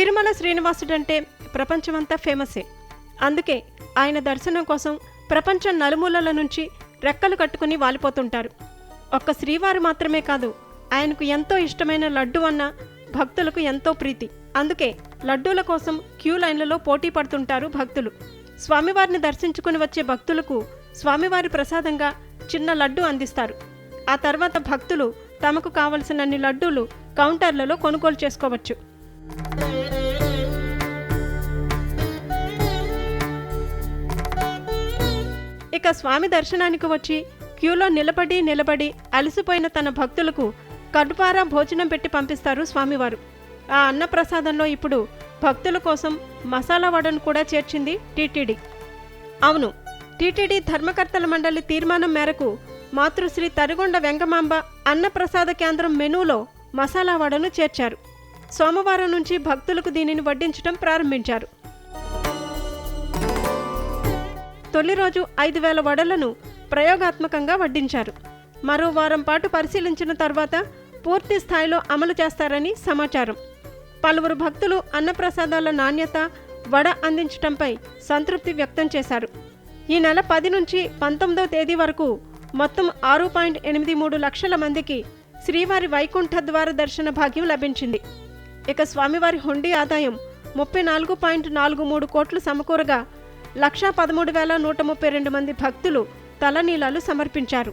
తిరుమల శ్రీనివాసుడంటే ప్రపంచమంతా ఫేమసే. అందుకే ఆయన దర్శనం కోసం ప్రపంచం నలుమూలల నుంచి రెక్కలు కట్టుకుని వాలిపోతుంటారు. ఒక్క శ్రీవారు మాత్రమే కాదు ఆయనకు ఎంతో ఇష్టమైన లడ్డు అన్న భక్తులకు ఎంతో ప్రీతి. అందుకే లడ్డూల కోసం క్యూ లైన్లలో పోటీ పడుతుంటారు భక్తులు. స్వామివారిని దర్శించుకుని వచ్చే భక్తులకు స్వామివారి ప్రసాదంగా చిన్న లడ్డు అందిస్తారు. ఆ తర్వాత భక్తులు తమకు కావలసినన్ని లడ్డూలు కౌంటర్లలో కొనుగోలు చేసుకోవచ్చు. ఇక స్వామి దర్శనానికి వచ్చి క్యూలో నిలబడి నిలబడి అలసిపోయిన తన భక్తులకు కడుపారా భోజనం పెట్టి పంపిస్తారు స్వామివారు. ఆ అన్నప్రసాదంలో ఇప్పుడు భక్తుల కోసం మసాలా వడను కూడా చేర్చింది టీటీడీ. అవును టీటీడీ ధర్మకర్తల మండలి తీర్మానం మేరకు మాతృశ్రీ తరిగొండ వెంగమాంబ అన్నప్రసాద కేంద్రం మెనూలో మసాలా వడను చేర్చారు. సోమవారం నుంచి భక్తులకు దీనిని వడ్డించడం ప్రారంభించారు. తొలి రోజు ఐదు వేల వడలను ప్రయోగాత్మకంగా వడ్డించారు. మరో వారం పాటు పరిశీలించిన తర్వాత పూర్తి స్థాయిలో అమలు చేస్తారని సమాచారం. పలువురు భక్తులు అన్నప్రసాదాల నాణ్యత వడ అందించడంపై సంతృప్తి వ్యక్తం చేశారు. ఈ నెల పది నుంచి పంతొమ్మిదవ తేదీ వరకు మొత్తం ఆరు పాయింట్ ఎనిమిది మూడు లక్షల మందికి శ్రీవారి వైకుంఠ ద్వార దర్శన భాగ్యం లభించింది. ఇక స్వామివారి హుండీ ఆదాయం ముప్పై నాలుగు పాయింట్ నాలుగు మూడు కోట్లు సమకూరగా లక్షా పదమూడు వేల నూట ముప్పై రెండు మంది భక్తులు తలనీలాలు సమర్పించారు.